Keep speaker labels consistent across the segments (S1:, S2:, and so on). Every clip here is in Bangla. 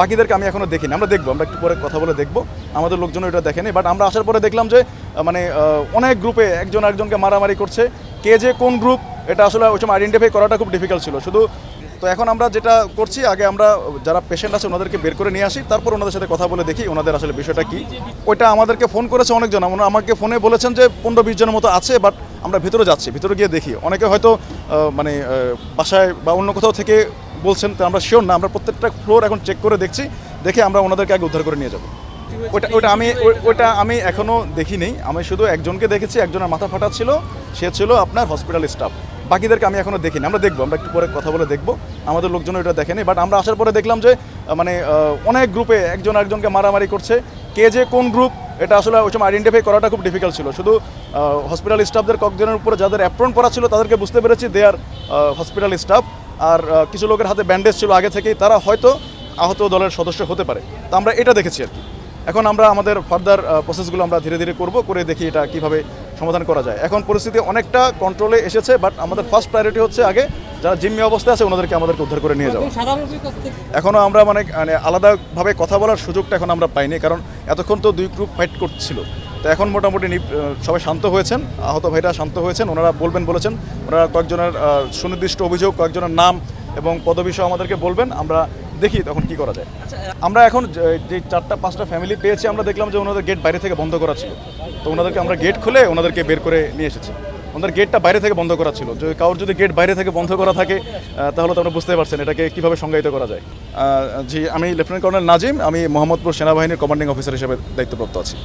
S1: বাকিদেরকে আমি এখনও দেখিনি। আমরা দেখব, আমরা একটু পরে কথা বলে দেখব। আমাদের লোকজন এটা দেখেনি বাট আমরা আসার পরে দেখলাম যে মানে অনেক গ্রুপে একজন একজনকে মারামারি করছে। কে যে কোন গ্রুপ এটা আসলে ওই সময় আইডেন্টিফাই করাটা খুব ডিফিকাল্ট ছিল। শুধু, তো এখন আমরা যেটা করছি, আগে আমরা যারা পেশেন্ট আছে ওনাদেরকে বের করে নিয়ে আসি, তারপর ওনাদের সাথে কথা বলে দেখি ওনাদের আসলে বিষয়টা কি। ওইটা আমাদেরকে ফোন করেছে অনেকজন ওনারা আমাকে ফোনে বলেছেন যে, পনেরো বিশ জনের মতো আছে বাট আমরা ভিতরে যাচ্ছি, ভিতরে গিয়ে দেখি। অনেকে হয়তো মানে বাসায় বা অন্য কোথাও থেকে বলছেন, তো আমরা শিওর না, আমরা প্রত্যেকটা ফ্লোর এখন চেক করে দেখছি, দেখে আমরা ওনাদেরকে আগে উদ্ধার করে নিয়ে যাব। ওটা ওটা আমি ওটা আমি এখনও দেখিনি। আমি শুধু একজনকে দেখেছি, একজনের মাথা ফাটা ছিল, সে ছিল আপনার হসপিটাল স্টাফ বাকিদেরকে আমি এখনও দেখিনি। আমরা দেখব, আমরা একটু পরে কথা বলে দেখব। আমাদের লোকজন এটা দেখেনি বাট আমরা আসার পরে দেখলাম যে মানে অনেক গ্রুপে একজন একজনকে মারামারি করছে। কে যে কোন গ্রুপ এটা আসলে ওই সময় আইডেন্টিফাই করাটা খুব ডিফিকাল্ট ছিল। শুধু হসপিটাল স্টাফদের কয়েকজনের উপরে যাদের অ্যাপ্রন করা ছিল, তাদেরকে বুঝতে পেরেছি দে আর হসপিটাল স্টাফ আর কিছু লোকের হাতে ব্যান্ডেজ ছিল আগে থেকেই, তারা হয়তো আহত দলের সদস্য হতে পারে। তো আমরা এটা দেখেছি আর কি। এখন আমরা আমাদের ফার্দার প্রসেসগুলো আমরা ধীরে ধীরে করব, করে দেখি এটা কীভাবে সমাধান করা যায়। এখন পরিস্থিতি অনেকটা কন্ট্রোলে এসেছে বাট আমাদের ফার্স্ট প্রায়োরিটি হচ্ছে আগে যারা জিম্মি অবস্থায় আছে, ওনাদেরকে আমাদেরকে উদ্ধার করে নিয়ে যাওয়া। এখনও আমরা মানে মানে আলাদাভাবে কথা বলার সুযোগটা এখন আমরা পাইনি, কারণ এতক্ষণ তো দুই গ্রুপ ফাইট করছিল। তো এখন মোটামুটি সবাই শান্ত হয়েছেন আহত ভাইরা শান্ত হয়েছেন ওনারা বলবেন বলেছেন ওনারা কয়েকজনের সুনির্দিষ্ট অভিযোগ কয়েকজনের নাম এবং পদবিষয় আমাদেরকে বলবেন আমরা দেখি তখন কি করা যায়। আমরা এখন যে- চারটা পাঁচটা ফ্যামিলি পেয়েছি আমরা দেখলাম যে ওনাদের গেট বাইরে থেকে বন্ধ করা ছিল। তো ওনাদেরকে আমরা গেট খুলে ওনাদেরকে বের করে নিয়ে এসেছি। ওনাদের গেটটা বাইরে থেকে বন্ধ করা ছিল। যদি কারোর যদি গেট বাইরে থেকে বন্ধ করা থাকে তাহলে তো আমরা বুঝতে পারছেন এটাকে কীভাবে সংজ্ঞায়িত করা যায়। জি আমি লেফটেন্যান্ট কর্নেল নাজিম আমি মোহাম্মদপুর সেনাবাহিনীর কমান্ডিং অফিসার হিসেবে দায়িত্বপ্রাপ্ত আছি।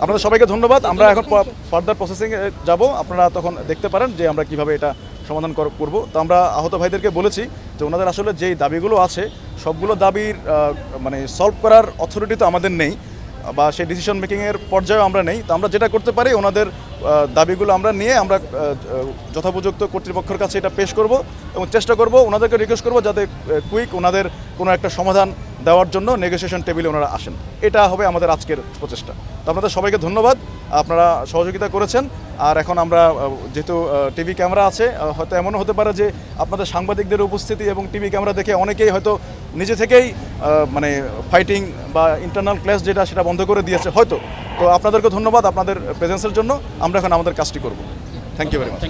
S1: আপনাদের সবাইকে ধন্যবাদ। আমরা এখন ফার্দার প্রসেসিং যাব। আপনারা তখন দেখতে পারেন যে আমরা কীভাবে এটা সমাধান কর- করব। তো আমরা আহত ভাইদেরকে বলেছি যে ওনাদের আসলে যেই দাবিগুলো আছে, সবগুলো দাবির মানে সলভ করার অথরিটি তো আমাদের নেই বা সেই ডিসিশন মেকিংয়ের পর্যায়েও আমরা নেই। তো আমরা যেটা করতে পারি, ওনাদের দাবিগুলো আমরা নিয়ে আমরা যথোপযুক্ত কর্তৃপক্ষের কাছে এটা পেশ করব এবং চেষ্টা করব, ওনাদেরকে রিকোয়েস্ট করব যাতে কুইক ওনাদের কোনো একটা সমাধান দেওয়ার জন্য নেগোসিয়েশন টেবিলে ওনারা আসেন। এটা হবে আমাদের আজকের প্রচেষ্টা। তো আপনাদের সবাইকে ধন্যবাদ। আপনারা সহযোগিতা করেছেন। আর এখন আমরা যেহেতু টিভি ক্যামেরা আছে হয়তো এমনও হতে পারে যে আপনাদের সাংবাদিকদের উপস্থিতি এবং টিভি ক্যামেরা দেখে অনেকেই হয়তো নিজে থেকেই মানে ফাইটিং বা ইন্টারনাল ক্লাস যেটা সেটা বন্ধ করে দিয়েছে হয়তো। তো আপনাদেরকে ধন্যবাদ আপনাদের প্রেজেন্সের জন্য। আমরা এখন আমাদের কাজটি করব। Thank you very much